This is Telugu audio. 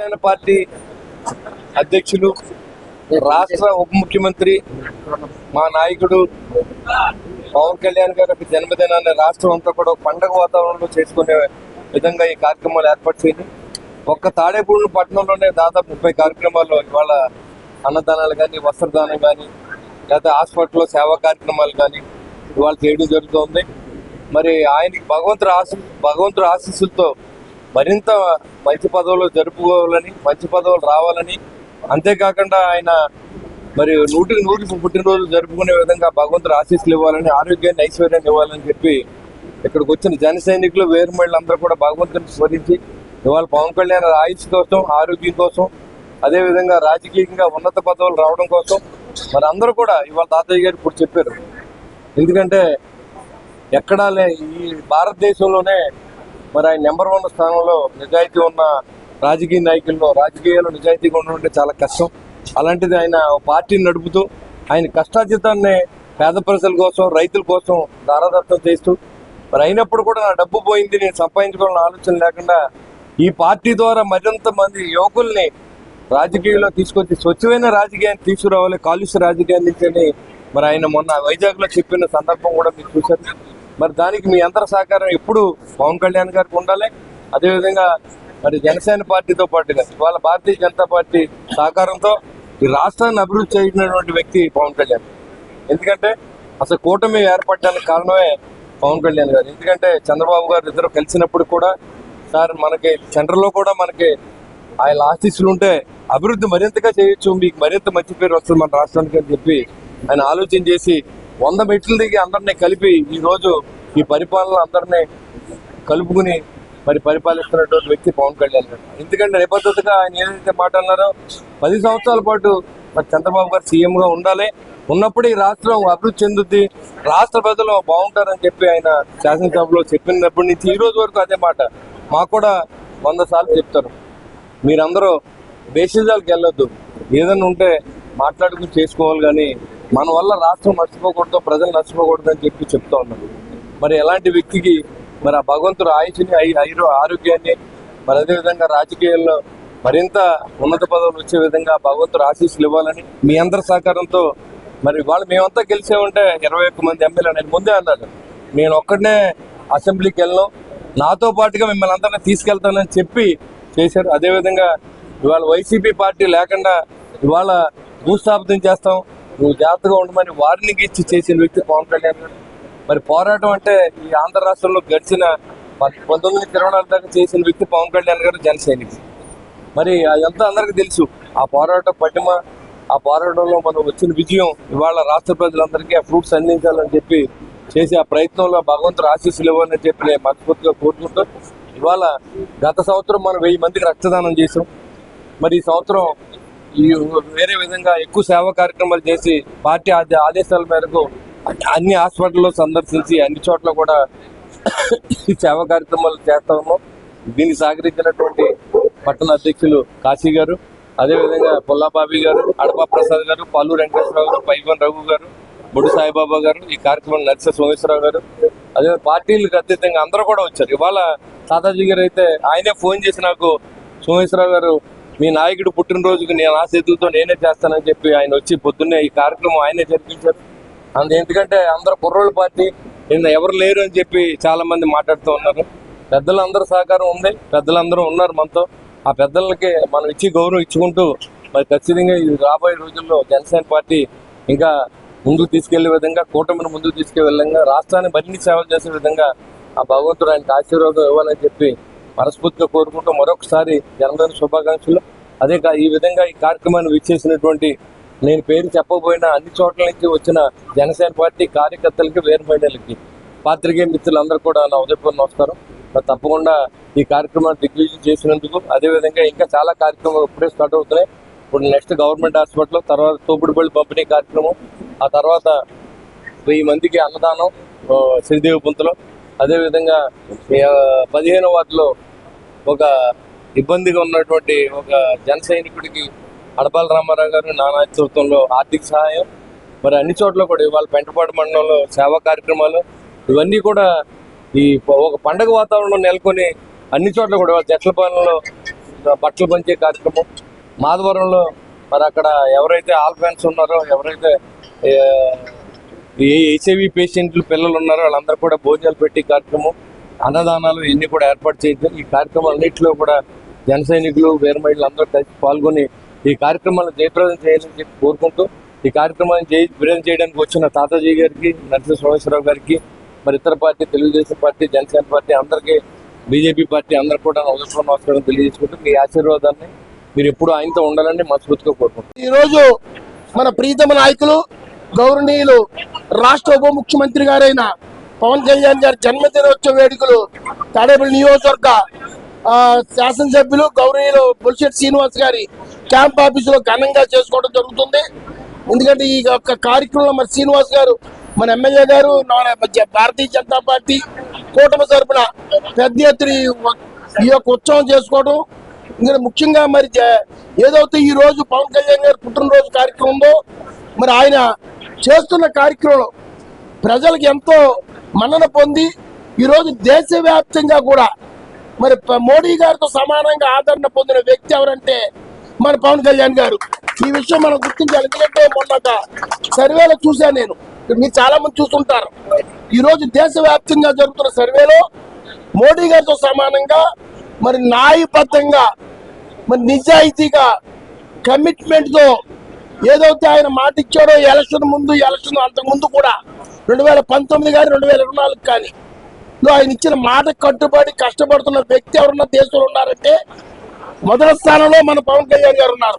జనసేన పార్టీ అధ్యక్షులు రాష్ట్ర ఉప ముఖ్యమంత్రి మా నాయకుడు పవన్ కళ్యాణ్ గారి జన్మదినాన్ని రాష్ట్రం అంతా కూడా పండగ వాతావరణంలో చేసుకునే విధంగా ఈ కార్యక్రమాలు ఏర్పాటు చేయండి. ఒక్క తాడేపూడి పట్టణంలోనే దాదాపు ముప్పై కార్యక్రమాలు ఇవాళ అన్నదానాలు కానీ వస్త్రదానం కానీ లేదా హాస్పిటల్లో సేవా కార్యక్రమాలు కానీ ఇవాళ చేయడం జరుగుతుంది. మరి ఆయనకి భగవంతుడు ఆశ భగవంతుడు ఆశీస్సులతో మరింత మంచి పదవులు జరుపుకోవాలని మంచి పదవులు రావాలని. అంతేకాకుండా ఆయన మరి నూటికి నూటికి పుట్టినరోజు జరుపుకునే విధంగా భగవంతుడు ఆశీస్సులు ఇవ్వాలని ఆరోగ్యాన్ని ఐశ్వర్యాన్ని ఇవ్వాలని చెప్పి ఇక్కడికి వచ్చిన జన సైనికులు వేరుమళ్ళందరూ కూడా భగవంతుని స్మరించి ఇవాళ పవన్ కళ్యాణ్ ఆయుష్ కోసం ఆరోగ్యం కోసం అదేవిధంగా రాజకీయంగా ఉన్నత పదవులు రావడం కోసం మరి అందరూ కూడా ఇవాళ తాతయ్య గారు ఇప్పుడు చెప్పారు. ఎందుకంటే ఎక్కడా లే ఈ భారతదేశంలోనే మరి ఆయన నెంబర్ వన్ స్థానంలో నిజాయితీ ఉన్న రాజకీయ నాయకుల్లో రాజకీయాల్లో నిజాయితీగా ఉండడం చాలా కష్టం. అలాంటిది ఆయన పార్టీని నడుపుతూ ఆయన కష్టార్జితాన్ని పేద ప్రజల కోసం రైతుల కోసం దారాదత్తం చేస్తూ మరి అయినప్పుడు కూడా నా డబ్బు పోయింది నేను సంపాదించుకోవాలని ఆలోచన లేకుండా ఈ పార్టీ ద్వారా మరింత మంది యువకుల్ని రాజకీయాల్లో తీసుకొచ్చి స్వచ్ఛమైన రాజకీయాన్ని తీసుకురావాలి కాలుష్య రాజకీయాన్ని మరి ఆయన మొన్న వైజాగ్లో చెప్పిన సందర్భం కూడా మీరు చూశారు. మరి దానికి మీ అందరి సహకారం ఎప్పుడు పవన్ కళ్యాణ్ గారికి ఉండాలి? అదేవిధంగా మరి జనసేన పార్టీతో పాటుగా ఇవాళ భారతీయ జనతా పార్టీ సహకారంతో ఈ రాష్ట్రాన్ని అభివృద్ధి చేసినటువంటి వ్యక్తి పవన్ కళ్యాణ్. ఎందుకంటే అసలు కూటమి ఏర్పడడానికి కారణమే పవన్ కళ్యాణ్ గారు. ఎందుకంటే చంద్రబాబు గారు ఇద్దరు కలిసినప్పుడు కూడా సార్ మనకి సెంటర్లో కూడా మనకి ఆయన ఆశీస్సులు ఉంటే అభివృద్ధి మరింతగా చేయొచ్చు మీకు మరింత మంచి పేరు వస్తుంది మన రాష్ట్రానికి అని చెప్పి ఆయన ఆలోచన చేసి వంద మెట్లు దిగి అందరినీ కలిపి ఈరోజు ఈ పరిపాలన అందరినీ కలుపుకుని మరి పరిపాలిస్తున్నటువంటి వ్యక్తి పవన్ కళ్యాణ్ గారు. ఎందుకంటే నిబద్ధతగా ఆయన ఏదైతే మాట పది సంవత్సరాల పాటు మరి చంద్రబాబు గారు సీఎంగా ఉండాలి. ఉన్నప్పుడు ఈ రాష్ట్రం అభివృద్ధి చెందుద్ది రాష్ట్ర ప్రజలు బాగుంటారని చెప్పి ఆయన శాసనసభలో చెప్పినప్పటి నుంచి ఈ రోజు వరకు అదే మాట. మాకు కూడా వంద సార్లు చెప్తారు. మీరందరూ బేసిజాలకు వెళ్ళొద్దు. ఏదన్నా ఉంటే మాట్లాడుకుని చేసుకోవాలి కానీ మన వల్ల రాష్ట్రం నష్టపోకూడదు ప్రజలు నష్టపోకూడదు అని చెప్పి చెప్తా ఉన్నారు మరి ఎలాంటి వ్యక్తికి మరి ఆ భగవంతుడు ఆయుషుని ఐ- ఐరో ఆరోగ్యాన్ని మరి అదేవిధంగా రాజకీయాల్లో మరింత ఉన్నత పదవులు వచ్చే విధంగా భగవంతుడు ఆశీస్సులు ఇవ్వాలని మీ అందరి సహకారంతో మరి వాళ్ళు మేమంతా గెలిచే ఉంటే ఇరవై ఒక్క మంది ఎమ్మెల్యే నేను ముందే అన్నాడు నేను ఒక్కడనే అసెంబ్లీకి వెళ్ళను. నాతో పాటుగా మిమ్మల్ని అందరినీ తీసుకెళ్తానని చెప్పి చేశారు. అదేవిధంగా ఇవాళ వైసీపీ పార్టీ లేకుండా ఇవాళ భూస్థాపితం చేస్తాం. నువ్వు జాగ్రత్తగా ఉండమని వారిని ఇచ్చి చేసిన వ్యక్తి పవన్ కళ్యాణ్ గారు. మరి పోరాటం అంటే ఈ ఆంధ్ర రాష్ట్రంలో గడిచిన పంతొమ్మిది వందల ఇరవై నాలుగు దాకా చేసిన వ్యక్తి పవన్ కళ్యాణ్ గారు జన మరి అదంతా అందరికీ తెలుసు. ఆ పోరాట పటిమ ఆ పోరాటంలో మనం వచ్చిన విజయం ఇవాళ రాష్ట్ర ప్రజలందరికీ ఆ ఫ్రూట్స్ అందించాలని చెప్పి చేసే ఆ ప్రయత్నంలో భగవంతుడు ఆశీస్సులు ఇవ్వాలని చెప్పి నేను మనస్ఫూర్తిగా కోరుకుంటూ ఇవాళ గత సంవత్సరం మనం వెయ్యి మందికి రక్తదానం చేసాం మరి ఈ సంవత్సరం వేరే విధంగా ఎక్కువ సేవా కార్యక్రమాలు చేసి పార్టీ ఆదేశాల మేరకు అన్ని హాస్పిటల్లో సందర్శించి అన్ని చోట్ల కూడా ఈ సేవా కార్యక్రమాలు చేస్తా ఉన్నాం. దీనికి సహకరించినటువంటి పట్టణ అధ్యక్షులు కాశీ గారు అదేవిధంగా పుల్లాబాబి గారు అడపా ప్రసాద్ గారు పల్లు వెంకటేశ్వరరావు గారు పైవన్ రఘు గారు బొడు సాయిబాబా గారు ఈ కార్యక్రమం నర్స సోమేశ్వరరావు గారు అదే పార్టీలకు అతీతంగా అందరూ కూడా వచ్చారు. ఇవాళ తాతాజీ గారు అయితే ఆయనే ఫోన్ చేసి నాకు సోమేశ్వరరావు గారు మీ నాయకుడు పుట్టినరోజుకి నేను ఆ చేతులతో నేనే చేస్తానని చెప్పి ఆయన వచ్చి పొద్దున్నే ఈ కార్యక్రమం ఆయనే జరిపించారు. అందు ఎందుకంటే అందరూ కుర్రోళ్ళ పార్టీ నిన్న ఎవరు లేరు అని చెప్పి చాలా మంది మాట్లాడుతూ ఉన్నారు. పెద్దలందరూ సహకారం ఉంది పెద్దలందరూ ఉన్నారు మనతో. ఆ పెద్దలకి మనం ఇచ్చి గౌరవం ఇచ్చుకుంటూ మరి ఖచ్చితంగా ఈ రాబోయే రోజుల్లో జనసేన పార్టీ ఇంకా ముందుకు తీసుకెళ్ళే విధంగా కూటమిని ముందుకు తీసుకెళ్ళే విధంగా రాష్ట్రాన్ని మరిన్ని సేవలు చేసే విధంగా ఆ భగవంతుడు ఆయనకు ఆశీర్వాదం ఇవ్వాలని చెప్పి మనస్ఫూర్తిగా కోరుకుంటూ మరొకసారి జనరల్ శుభాకాంక్షలు. అదే ఈ విధంగా ఈ కార్యక్రమాన్ని విచ్చేసినటువంటి నేను పేరు చెప్పబోయిన అన్ని చోట్ల నుంచి వచ్చిన జనసేన పార్టీ కార్యకర్తలకి వేరు మహిళలకి పాత్రికేయ మిత్రులందరూ కూడా నా ఉదయపూర్వ నమస్కారం. మరి తప్పకుండా ఈ కార్యక్రమాన్ని దిగ్విజయం చేసినందుకు అదేవిధంగా ఇంకా చాలా కార్యక్రమాలు ఇప్పుడే స్టార్ట్ అవుతున్నాయి. ఇప్పుడు నెక్స్ట్ గవర్నమెంట్ హాస్పిటల్ తర్వాత తోపుడుబడి పంపిణీ కార్యక్రమం ఆ తర్వాత వెయ్యి మందికి అన్నదానం శ్రీదేవి పుంతలో అదేవిధంగా పదిహేను వార్డులో ఒక ఇబ్బందిగా ఉన్నటువంటి ఒక జన సైనికుడికి అడపాల రామారావు గారు నా నేతృత్వంలో ఆర్థిక సహాయం మరి అన్ని చోట్ల కూడా ఇవాళ పెంటపాడు మండలంలో సేవా కార్యక్రమాలు ఇవన్నీ కూడా ఈ ఒక పండగ వాతావరణం నెలకొని అన్ని చోట్ల కూడా ఇవాళ పాలనలో బట్టలు పంచే కార్యక్రమం. మాధవరంలో మరి అక్కడ ఎవరైతే ఆల్ ఫ్యాన్స్ ఉన్నారో ఎవరైతే హెచ్ఐవి పేషెంట్లు పిల్లలు ఉన్నారో వాళ్ళందరూ కూడా భోజనాలు పెట్టి కార్యక్రమం అన్నదానాలు ఇవన్నీ కూడా ఏర్పాటు చేయడం ఈ కార్యక్రమాలన్నింటిలో కూడా జన సైనికులు వీర మహిళలు అందరూ కలిసి పాల్గొని ఈ కార్యక్రమాలను జయప్రదం చేయాలని చెప్పి కోరుకుంటూ ఈ కార్యక్రమాన్ని జయ విడుదల చేయడానికి వచ్చిన తాతాజీ గారికి నరసింహ సోమేశ్వరరావు గారికి మరి ఇతర party Telugudesam party Janasena party అందరికీ బీజేపీ పార్టీ అందరూ కూడా ఉదయం నమస్కారం తెలియజేసుకుంటూ మీ ఆశీర్వాదాన్ని మీరు ఎప్పుడు ఆయనతో ఉండాలని మనస్ఫూర్తిగా కోరుకుంటున్నాను ఈ రోజు మన ప్రీతమ నాయకులు గౌరవనీయులు రాష్ట్ర ఉప ముఖ్యమంత్రి గారైన పవన్ కళ్యాణ్ గారి జన్మదినోత్సవ వేడుకలు తాడేపల్లి నియోజకవర్గ శాసనసభ్యులు గౌరవనీయులు బుల్షెట్ శ్రీనివాస్ గారి క్యాంప్ ఆఫీసులో ఘనంగా చేసుకోవడం జరుగుతుంది. ఎందుకంటే ఈ యొక్క కార్యక్రమంలో మరి శ్రీనివాస్ గారు మన ఎమ్మెల్యే గారు మధ్య భారతీయ జనతా పార్టీ కూటమి తరఫున పెద్ద ఎత్తున ఈ యొక్క ఉత్సవం చేసుకోవడం. ఇంకా ముఖ్యంగా మరి ఏదైతే ఈ రోజు పవన్ కళ్యాణ్ గారి పుట్టినరోజు కార్యక్రమం ఉందో మరి ఆయన చేస్తున్న కార్యక్రమంలో ప్రజలకు ఎంతో మన్నన పొంది ఈరోజు దేశవ్యాప్తంగా కూడా మరి మోడీ గారితో సమానంగా ఆదరణ పొందిన వ్యక్తి ఎవరంటే మన పవన్ కళ్యాణ్ గారు. ఈ విషయం మనం గుర్తించాలి. ఎందుకంటే మొన్న ఒక సర్వేలో చూశాను నేను. మీరు చాలా మంది చూస్తుంటారు. ఈరోజు దేశవ్యాప్తంగా జరుగుతున్న సర్వేలో మోడీ గారితో సమానంగా మరి న్యాయబద్ధంగా మరి నిజాయితీగా కమిట్మెంట్తో ఏదైతే ఆయన మాట ఇచ్చాడో ఎలక్షన్ ముందు ఎలక్షన్ అంతకుముందు కూడా రెండు వేల పంతొమ్మిది కానీ రెండు వేల ఇరవై నాలుగు కానీ ఆయన ఇచ్చిన మాట కట్టుబడి కష్టపడుతున్న వ్యక్తి ఎవరన్నా దేశంలో ఉన్నారంటే మొదటి స్థానంలో మన పవన్ కళ్యాణ్ గారు ఉన్నారు.